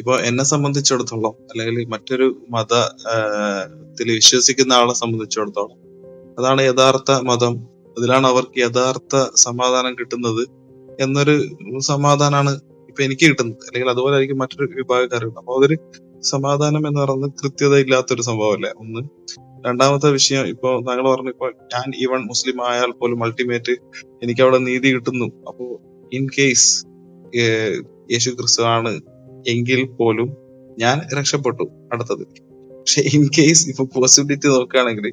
ഇപ്പൊ എന്നെ സംബന്ധിച്ചിടത്തോളം അല്ലെങ്കിൽ മറ്റൊരു മത ത്തിൽ വിശ്വസിക്കുന്ന ആളെ സംബന്ധിച്ചിടത്തോളം അതാണ് യഥാർത്ഥ മതം. അതിലാണ് അവർക്ക് യഥാർത്ഥ സമാധാനം കിട്ടുന്നത് എന്നൊരു സമാധാനമാണ് ഇപ്പൊ എനിക്ക് കിട്ടുന്നത്. അല്ലെങ്കിൽ അതുപോലെ ആയിരിക്കും മറ്റൊരു വിഭാഗക്കാരുണ്ട്. അപ്പൊ അതൊരു സമാധാനം എന്ന് പറയുന്നത് കൃത്യത ഇല്ലാത്തൊരു സംഭവമല്ലേ. ഒന്ന്. രണ്ടാമത്തെ വിഷയം ഇപ്പൊ താങ്കൾ പറഞ്ഞു ഇപ്പൊ ഞാൻ ഈവൺ മുസ്ലിം ആയാൽ പോലും അൾട്ടിമേറ്റ് എനിക്ക് അവിടെ നീതി കിട്ടുന്നു. അപ്പോ ഇൻ കേസ് യേശു ക്രിസ്തു ആണ് എങ്കിൽ പോലും ഞാൻ രക്ഷപ്പെട്ടു അടുത്തത്. പക്ഷെ ഇൻ കേസ് ഇപ്പൊ പോസിബിലിറ്റി നോക്കുകയാണെങ്കിൽ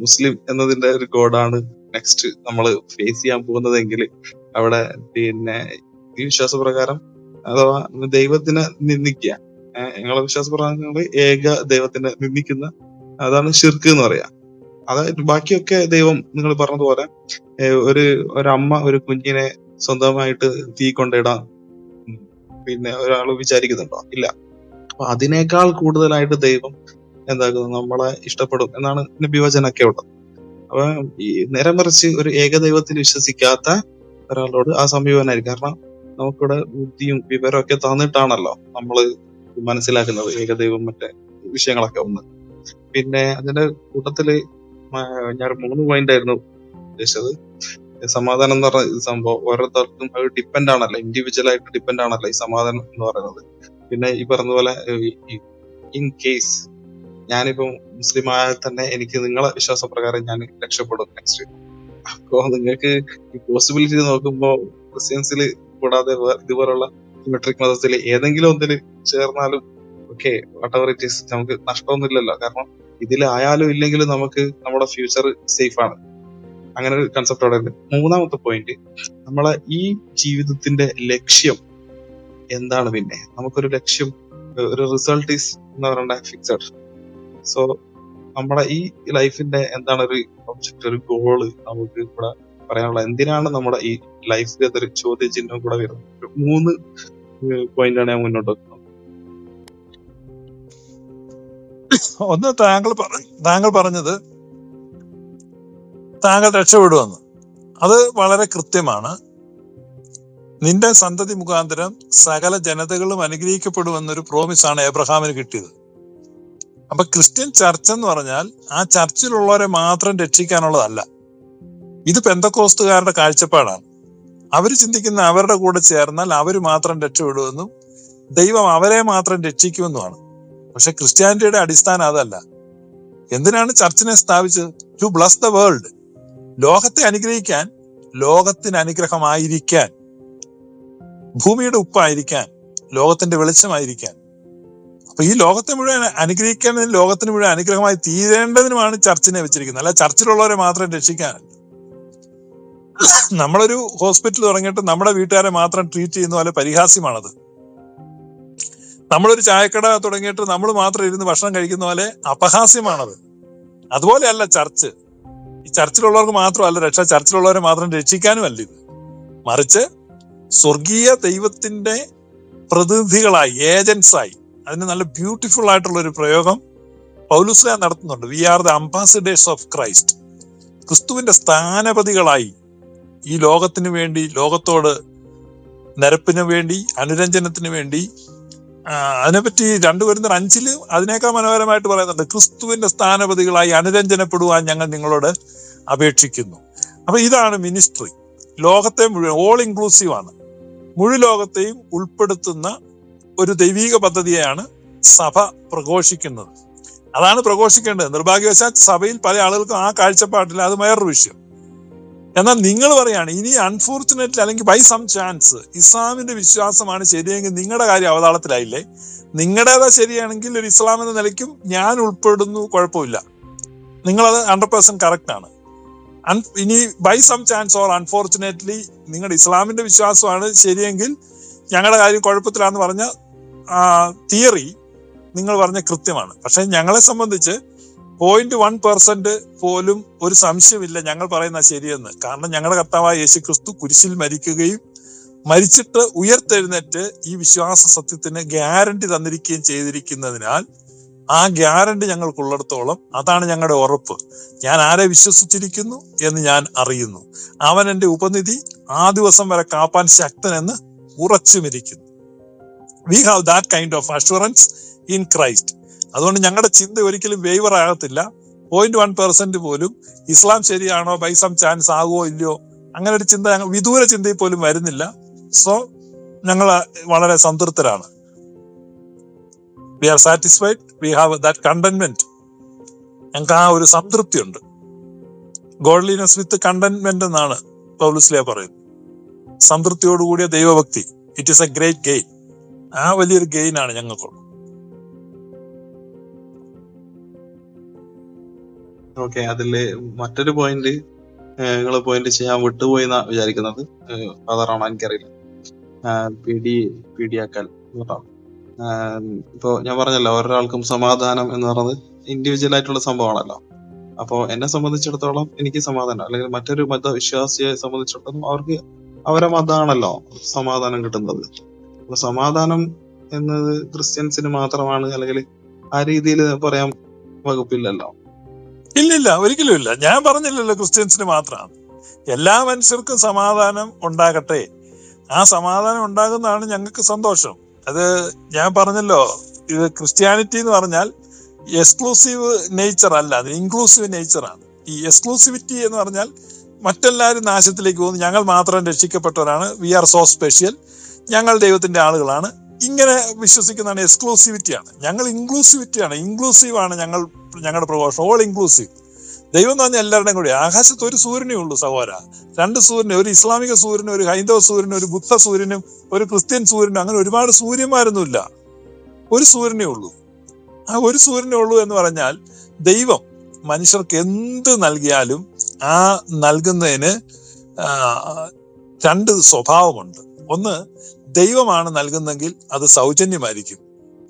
മുസ്ലിം എന്നതിന്റെ ഒരു ഗോഡാണ് നെക്സ്റ്റ് നമ്മൾ ഫേസ് ചെയ്യാൻ പോകുന്നതെങ്കിൽ അവിടെ പിന്നെ ഈ വിശ്വാസപ്രകാരം അഥവാ ദൈവത്തിനെ നിന്ദിക്കുക. ഞങ്ങളെ വിശ്വാസപ്രകാരം ഏക ദൈവത്തിനെ നിന്ദിക്കുന്ന അതാണ് ഷിർക്ക് എന്ന് പറയാ. അതായത് ബാക്കിയൊക്കെ ദൈവം നിങ്ങൾ പറഞ്ഞതുപോലെ ഒരു ഒരമ്മ ഒരു കുഞ്ഞിനെ സ്വന്തമായിട്ട് തീ കൊണ്ടിടാൻ ഉം പിന്നെ ഒരാൾ വിചാരിക്കുന്നുണ്ടോ? ഇല്ല. അപ്പൊ അതിനേക്കാൾ കൂടുതലായിട്ട് ദൈവം എന്താക്കുന്നു? നമ്മളെ ഇഷ്ടപ്പെടും എന്നാണ് നബിവചനൊക്കെ ഉള്ളത്. അപ്പൊ ഈ നേരെ മറിച്ച് ഒരു ഏകദൈവത്തിൽ വിശ്വസിക്കാത്ത ഒരാളോട് ആ സമീപനായിരിക്കും. കാരണം നമുക്കിവിടെ ബുദ്ധിയും വിവരവും ഒക്കെ തന്നിട്ടാണല്ലോ നമ്മൾ മനസ്സിലാക്കുന്നത് ഏകദൈവം മറ്റേ വിഷയങ്ങളൊക്കെ ഒന്ന്. പിന്നെ അതിന്റെ കൂട്ടത്തിൽ ഞാൻ മൂന്ന് പോയിന്റ് ആയിരുന്നു ഉദ്ദേശിച്ചത്. സമാധാനം എന്ന് പറഞ്ഞ സംഭവം ഓരോരുത്തർക്കും അത് ഡിപ്പെൻഡ് ആണല്ലോ. ഇൻഡിവിജ്വൽ ആയിട്ട് ഡിപ്പെൻഡ് ആണല്ലോ ഈ സമാധാനം എന്ന് പറയുന്നത്. പിന്നെ ഈ പറഞ്ഞ പോലെ ഇൻ കേസ് ഞാനിപ്പോ മുസ്ലിം ആയാൽ തന്നെ എനിക്ക് നിങ്ങളെ വിശ്വാസപ്രകാരം ഞാൻ രക്ഷപ്പെടും നെക്സ്റ്റ് അപ്പോ നിങ്ങൾക്ക് ഈ പോസിബിലിറ്റി നോക്കുമ്പോ ക്രിസ്ത്യൻസിൽ കൂടാതെ ഇതുപോലുള്ള മെട്രിക് മതത്തിൽ ഏതെങ്കിലും ഒന്നിൽ ചേർന്നാലും okay whatever it is നമുക്ക് നഷ്ടമൊന്നുമില്ലല്ലോ. കാരണം ഇതിലായാലും ഇല്ലെങ്കിലും നമുക്ക് നമ്മുടെ ഫ്യൂച്ചർ സേഫ് ആണ്. അങ്ങനെ ഒരു കൺസെപ്റ്റ് അവിടെ ഉണ്ട്. മൂന്നാമത്തെ പോയിന്റ് നമ്മളെ ഈ ജീവിതത്തിന്റെ ലക്ഷ്യം എന്താണ് പിന്നെ? നമുക്കൊരു ലക്ഷ്യം ഒരു റിസൾട്ട് ഈസ് എന്ന് പറയേണ്ട ഫിക്സഡ് സോ നമ്മളെ ഈ ലൈഫിന്റെ എന്താണ് ഒരു ഒബ്ജക്റ്റ് ഒരു ഗോൾ നമുക്ക് ഇവിടെ പറയാനുള്ള എന്തിനാണ് നമ്മുടെ ഈ ലൈഫിൽ അതൊരു ചോദ്യചിഹ്നം കൂടെ വരുന്നത്? മൂന്ന് പോയിന്റാണ് ഞാൻ മുന്നോട്ട് വെക്കുന്നത്. ഒന്ന് താങ്കൾ താങ്കൾ പറഞ്ഞത് താങ്കൾ രക്ഷപ്പെടുമെന്ന് അത് വളരെ കൃത്യമാണ്. നിന്റെ സന്തതി മുഖാന്തരം സകല ജനതകളും അനുഗ്രഹിക്കപ്പെടുമെന്നൊരു പ്രോമിസാണ് എബ്രഹാമിന് കിട്ടിയത്. അപ്പൊ ക്രിസ്ത്യൻ ചർച്ച് എന്ന് പറഞ്ഞാൽ ആ ചർച്ചിലുള്ളവരെ മാത്രം രക്ഷിക്കാനുള്ളതല്ല. ഇത് പെന്തക്കോസ്തുകാരുടെ കാഴ്ചപ്പാടാണ്. അവർ ചിന്തിക്കുന്ന അവരുടെ കൂടെ ചേർന്നാൽ അവർ മാത്രം രക്ഷപ്പെടുമെന്നും ദൈവം അവരെ മാത്രം രക്ഷിക്കുമെന്നുമാണ്. പക്ഷെ ക്രിസ്ത്യാനിറ്റിയുടെ അടിസ്ഥാനം അതല്ല. എന്തിനാണ് ചർച്ചിനെ സ്ഥാപിച്ചത്? ടു ബ്ലസ് ദ വേൾഡ് ലോകത്തെ അനുഗ്രഹിക്കാൻ ലോകത്തിന് അനുഗ്രഹമായിരിക്കാൻ ഭൂമിയുടെ ഉപ്പായിരിക്കാൻ ലോകത്തിന്റെ വെളിച്ചമായിരിക്കാൻ. അപ്പൊ ഈ ലോകത്തെ മുഴുവൻ അനുഗ്രഹിക്കേണ്ടതിന് ലോകത്തിന് മുഴുവൻ അനുഗ്രഹമായി തീരേണ്ടതിനുമാണ് ചർച്ചിനെ വെച്ചിരിക്കുന്നത്. അല്ല ചർച്ചിലുള്ളവരെ മാത്രം രക്ഷിക്കാൻ നമ്മളൊരു ഹോസ്പിറ്റൽ തുടങ്ങിയിട്ട് നമ്മുടെ വീട്ടുകാരെ മാത്രം ട്രീറ്റ് ചെയ്യുന്ന പോലെ പരിഹാസ്യമാണത്. നമ്മളൊരു ചായക്കട തുടങ്ങിയിട്ട് നമ്മൾ മാത്രം ഇരുന്ന് ഭക്ഷണം കഴിക്കുന്ന പോലെ അപഹാസ്യമാണത്. അതുപോലെയല്ല ചർച്ച്. ഈ ചർച്ചിലുള്ളവർക്ക് മാത്രമല്ല രക്ഷ ചർച്ചിലുള്ളവരെ മാത്രം രക്ഷിക്കാനും അല്ല ഇത്. മറിച്ച് സ്വർഗീയ ദൈവത്തിന്റെ പ്രതിനിധികളായി ഏജൻസായി അതിന് നല്ല ബ്യൂട്ടിഫുൾ ആയിട്ടുള്ള ഒരു പ്രയോഗം പൗലുസ്ല നടത്തുന്നുണ്ട്. We are the ambassadors of Christ ക്രിസ്തുവിന്റെ സ്ഥാനപതികളായി ഈ ലോകത്തിനു വേണ്ടി ലോകത്തോട് നിരപ്പിനു വേണ്ടി അനുരഞ്ജനത്തിന് വേണ്ടി അതിനെപ്പറ്റി രണ്ടു വരുന്ന അഞ്ചിൽ അതിനേക്കാൾ മനോഹരമായിട്ട് പറയുന്നുണ്ട് ക്രിസ്തുവിന്റെ സ്ഥാനപതികളായി അനുരഞ്ജനപ്പെടുവാൻ ഞങ്ങൾ നിങ്ങളോട് അപേക്ഷിക്കുന്നു. അപ്പൊ ഇതാണ് മിനിസ്ട്രി. ലോകത്തെ മുഴുവൻ ഓൾ ഇൻക്ലൂസീവ് ആണ്. മുഴു ലോകത്തെയും ഉൾപ്പെടുത്തുന്ന ഒരു ദൈവീക പദ്ധതിയാണ് സഭ പ്രഘോഷിക്കുന്നത്. അതാണ് പ്രഘോഷിക്കേണ്ടത്. നിർഭാഗ്യവശാൽ സഭയിൽ പല ആളുകൾക്കും ആ കാഴ്ചപ്പാടില്ല. അത് വേറൊരു വിഷയം. എന്നാൽ നിങ്ങൾ പറയാണ് ഇനി അൺഫോർച്ചുനേറ്റ്ലി അല്ലെങ്കിൽ ബൈ സം ചാൻസ് ഇസ്ലാമിന്റെ വിശ്വാസമാണ് ശരിയെങ്കിൽ നിങ്ങളുടെ കാര്യം അവതാളത്തിലായില്ലേ? നിങ്ങളുടേതാ ശരിയാണെങ്കിൽ ഒരു ഇസ്ലാം എന്ന നിലയ്ക്കും ഞാൻ ഉൾപ്പെടുന്നു കുഴപ്പമില്ല. നിങ്ങളത് ഹൺഡ്രഡ് പെർസെന്റ് കറക്റ്റ് ആണ്. ഇനി by some chance or unfortunately നിങ്ങളുടെ ഇസ്ലാമിന്റെ വിശ്വാസമാണ് ശരിയെങ്കിൽ ഞങ്ങളുടെ കാര്യം കുഴപ്പത്തിലാന്ന് പറഞ്ഞ തിയറി നിങ്ങൾ പറഞ്ഞ കൃത്യമാണ്. പക്ഷെ ഞങ്ങളെ സംബന്ധിച്ച് പോയിന്റ് വൺ പെർസെന്റ് പോലും ഒരു സംശയമില്ല. ഞങ്ങൾ പറയുന്ന ശരിയെന്ന്. കാരണം ഞങ്ങളുടെ കർത്താവായ യേശു ക്രിസ്തു കുരിശിൽ മരിക്കുകയും മരിച്ചിട്ട് ഉയർത്തെഴുന്നേറ്റ് ഈ വിശ്വാസ സത്യത്തിന് ഗ്യാരണ്ടി തന്നിരിക്കുകയും ചെയ്തിരിക്കുന്നതിനാൽ ആ ഗ്യാരണ്ടി ഞങ്ങൾക്കുള്ളിടത്തോളം അതാണ് ഞങ്ങളുടെ ഉറപ്പ്. ഞാൻ ആരെ വിശ്വസിച്ചിരിക്കുന്നു എന്ന് ഞാൻ അറിയുന്നു. അവൻ എന്റെ ഉപനിധി ആ ദിവസം വരെ കാപ്പാൻ ശക്തനെന്ന് ഉറച്ചുമിരിക്കുന്നു. We have that kind of assurance in Christ അതുകൊണ്ട് ഞങ്ങളുടെ ചിന്ത ഒരിക്കലും വേവർ ആകത്തില്ല. പോയിന്റ് വൺ പെർസെന്റ് പോലും ഇസ്ലാം ശരിയാണോ ബൈ സം ചാൻസ് ആകുമോ ഇല്ലയോ അങ്ങനെ ഒരു ചിന്ത വിദൂര ചിന്തയിൽ പോലും വരുന്നില്ല. സോ ഞങ്ങൾ വളരെ സംതൃപ്തരാണ്. We are satisfied we have that contentment ഞങ്ങൾക്ക് ആ ഒരു സംതൃപ്തി ഉണ്ട് ഗോഡ്ലിനെസ് വിത്ത് കണ്ടന്റ്മെന്റ് എന്നാണ് പൗലുസ്ലിയ പറയുന്നത്. സംതൃപ്തിയോടുകൂടിയ ദൈവഭക്തി. It is a great gain ആ വലിയൊരു ഗെയിൻ ആണ് ഞങ്ങൾക്കുള്ളത് ഓക്കെ അതിൽ മറ്റൊരു പോയിന്റ് നിങ്ങൾ പോയിന്റ് ചെയ്യാൻ വിട്ടുപോയി എന്നാ വിചാരിക്കുന്നത്? ഫാദറാണോ എനിക്കറിയില്ല. പി ഡി പി ഡി ആക്കൽ കേട്ടോ ഞാൻ പറഞ്ഞല്ലോ ഓരോരാൾക്കും സമാധാനം എന്ന് പറയുന്നത് ഇൻഡിവിജ്വൽ ആയിട്ടുള്ള സംഭവമാണല്ലോ. അപ്പോ എന്നെ സംബന്ധിച്ചിടത്തോളം എനിക്ക് സമാധാനം അല്ലെങ്കിൽ മറ്റൊരു മതവിശ്വാസിയെ സംബന്ധിച്ചിടത്തോളം അവർക്ക് അവരെ മതമാണല്ലോ സമാധാനം കിട്ടുന്നത്. അപ്പൊ സമാധാനം എന്നത് ക്രിസ്ത്യൻസിന് മാത്രമാണ് അല്ലെങ്കിൽ ആ രീതിയിൽ പറയാൻ വകുപ്പില്ലല്ലോ. ഇല്ലില്ല ഒരിക്കലും ഇല്ല. ഞാൻ പറഞ്ഞില്ലല്ലോ ക്രിസ്ത്യൻസിന് മാത്രമാണ് എല്ലാ മനുഷ്യർക്കും സമാധാനം ഉണ്ടാകട്ടെ. ആ സമാധാനം ഉണ്ടാകുന്നതാണ് ഞങ്ങൾക്ക് സന്തോഷം. അത് ഞാൻ പറഞ്ഞല്ലോ ഇത് ക്രിസ്ത്യാനിറ്റി എന്ന് പറഞ്ഞാൽ എക്സ്ക്ലൂസീവ് നേച്ചർ അല്ല അത് ഇൻക്ലൂസീവ് നേച്ചറാണ് ഈ എക്സ്ക്ലൂസിവിറ്റി എന്ന് പറഞ്ഞാൽ മറ്റെല്ലാവരും നാശത്തിലേക്ക് പോകുന്നു. ഞങ്ങൾ മാത്രം രക്ഷിക്കപ്പെട്ടവരാണ്. വി ആർ സോ സ്പെഷ്യൽ ഞങ്ങൾ ദൈവത്തിന്റെ ആളുകളാണ്. ഇങ്ങനെ വിശ്വസിക്കുന്നതാണ് എക്സ്ക്ലൂസിവിറ്റിയാണ് ഞങ്ങൾ ഇൻക്ലൂസിവിറ്റിയാണ് ഇൻക്ലൂസീവ് ആണ് ഞങ്ങൾ ഞങ്ങളുടെ പ്രഭാഷണം. ഓൾ ഇൻക്ലൂസീവ് ദൈവം എന്ന് പറഞ്ഞാൽ എല്ലാവരുടെയും കൂടി. ആകാശത്ത് ഒരു സൂര്യനേ ഉള്ളൂ സഹോര രണ്ട് സൂര്യന് ഒരു ഇസ്ലാമിക സൂര്യനും ഒരു ഹൈന്ദവ സൂര്യനും ഒരു ബുദ്ധ സൂര്യനും ഒരു ക്രിസ്ത്യൻ സൂര്യനും അങ്ങനെ ഒരുപാട് സൂര്യന്മാരൊന്നുമില്ല. ഒരു സൂര്യനേ ഉള്ളൂ. ആ ഒരു സൂര്യനേ ഉള്ളൂ എന്ന് പറഞ്ഞാൽ ദൈവം മനുഷ്യർക്ക് എന്ത് നൽകിയാലും ആ നൽകുന്നതിന് രണ്ട് സ്വഭാവമുണ്ട്. ഒന്ന് ദൈവമാണ് നൽകുന്നെങ്കിൽ അത് സൗജന്യമായിരിക്കും.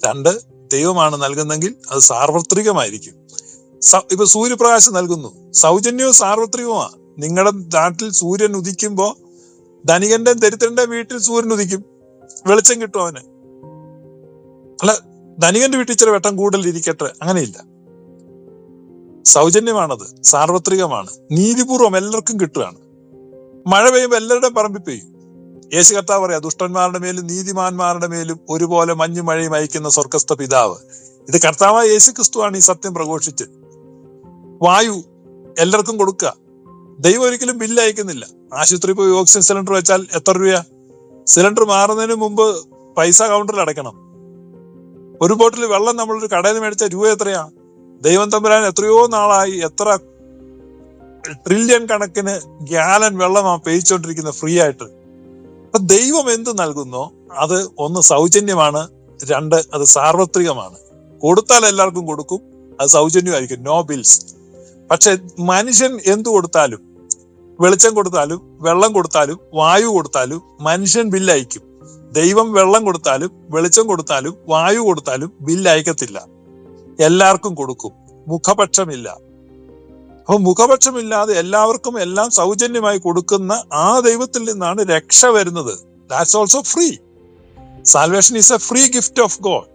രണ്ട് ദൈവമാണ് നൽകുന്നെങ്കിൽ അത് സാർവത്രികമായിരിക്കും. ഇപ്പൊ സൂര്യപ്രകാശം നൽകുന്നു. സൗജന്യവും സാർവത്രികവുമാണ് നിങ്ങളുടെ നാട്ടിൽ സൂര്യൻ ഉദിക്കുമ്പോ ധനികന്റെ ദരിദ്രന്റെ വീട്ടിൽ സൂര്യൻ ഉദിക്കും. വെളിച്ചം കിട്ടും അവന്. അല്ല ധനികന്റെ വീട്ടിൽ ചില വെട്ടം കൂടുതൽ ഇരിക്കട്ടെ അങ്ങനെയില്ല. സൗജന്യമാണത് സാർവത്രികമാണ്. നീതിപൂർവം എല്ലാവർക്കും കിട്ടുകയാണ്. മഴ പെയ്യുമ്പോൾ എല്ലാവരുടെയും പറമ്പിൽ പെയ്യും. യേശു കർത്താവ് പറയാ ദുഷ്ടന്മാരുടെ മേലും നീതിമാന്മാരുടെ മേലും ഒരുപോലെ മഞ്ഞു മഴയും അയക്കുന്ന സ്വർഗസ്ഥ പിതാവ്. ഇത് കർത്താവായ യേശു ക്രിസ്തുവാണ് ഈ സത്യം പ്രഘോഷിച്ച്. വായു എല്ലാവർക്കും കൊടുക്കുക. ദൈവം ഒരിക്കലും ബില്ല് അയക്കുന്നില്ല. ആശുപത്രി പോയി ഓക്സിജൻ സിലിണ്ടർ വെച്ചാൽ എത്ര രൂപ സിലിണ്ടർ മാറുന്നതിന് മുമ്പ് പൈസ കൗണ്ടറിൽ അടയ്ക്കണം. ഒരു ബോട്ടിൽ വെള്ളം നമ്മൾ ഒരു കടയിൽ നിന്ന് മേടിച്ച രൂപ എത്രയാ? ദൈവം തമ്പുരാൻ എത്രയോ നാളായി എത്ര ട്രില്യൺ കണക്കിന് ഗ്യാലൻ വെള്ളമാണ് പേയിച്ചോണ്ടിരിക്കുന്നത് ഫ്രീ ആയിട്ട്. അപ്പൊ ദൈവം എന്ത് നൽകുന്നു? അത് ഒന്ന് സൗജന്യമാണ്. രണ്ട് അത് സാർവത്രികമാണ്. കൊടുത്താൽ എല്ലാവർക്കും കൊടുക്കും അത് സൗജന്യമായിരിക്കും. നോ ബിൽസ് പക്ഷെ മനുഷ്യൻ എന്തു കൊടുത്താലും വെളിച്ചം കൊടുത്താലും വെള്ളം കൊടുത്താലും വായു കൊടുത്താലും മനുഷ്യൻ ബില്ലയക്കും ദൈവം വെള്ളം കൊടുത്താലും വെളിച്ചം കൊടുത്താലും വായു കൊടുത്താലും ബില്ല് അയക്കത്തില്ല. എല്ലാവർക്കും കൊടുക്കും. മുഖപക്ഷമില്ല. അപ്പൊ മുഖപക്ഷമില്ലാതെ എല്ലാവർക്കും എല്ലാം സൗജന്യമായി കൊടുക്കുന്ന ആ ദൈവത്തിൽ നിന്നാണ് രക്ഷ വരുന്നത്. That's also free salvation is a free gift of God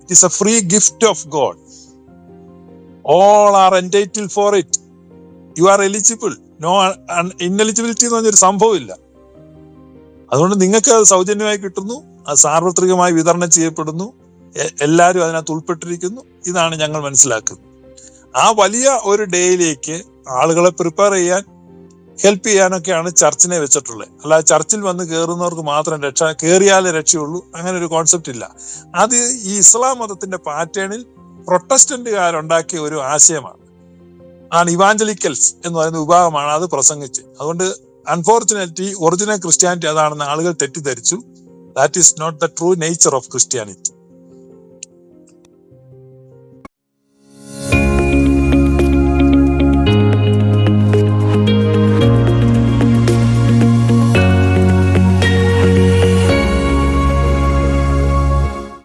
it is a free gift of God all are entitle for it you are eligible no ineligibility എന്ന് പറഞ്ഞൊരു സംഭവമില്ല അതുകൊണ്ട് നിങ്ങൾക്ക് അത് സൗജന്യമായി കിട്ടുന്നു. അത് സാർവത്രികമായി വിതരണം ചെയ്യപ്പെടുന്നു. എല്ലാവരും അതിനകത്ത് ഉൾപ്പെട്ടിരിക്കുന്നു. ഇതാണ് ഞങ്ങൾ മനസ്സിലാക്കുന്നത്. ആ വലിയ ഒരു ഡേയിലേക്ക് ആളുകളെ പ്രിപ്പയർ ചെയ്യാൻ ഹെൽപ്പ് ചെയ്യാനൊക്കെയാണ് ചർച്ചിനെ വെച്ചിട്ടുള്ളത്. അല്ലാതെ ചർച്ചിൽ വന്ന് കയറുന്നവർക്ക് മാത്രം രക്ഷ കയറിയാലേ രക്ഷയുള്ളൂ. അങ്ങനെ ഒരു കോൺസെപ്റ്റ് ഇല്ല. അത് ഈ ഇസ്ലാം മതത്തിന്റെ പാറ്റേണിൽ പ്രൊട്ടസ്റ്റന്റുകാരുണ്ടാക്കിയ ഒരു ആശയമാണ്. ആണ് ഇവാഞ്ചലിക്കൽസ് എന്ന് പറയുന്ന വിഭാഗമാണ് അത് പ്രസംഗിച്ച് അതുകൊണ്ട് അൺഫോർച്ചുനേറ്റ്ലി ഒറിജിനൽ ക്രിസ്ത്യാനിറ്റി അതാണെന്ന് ആളുകൾ തെറ്റിദ്ധരിച്ചു. That is not the true nature of Christianity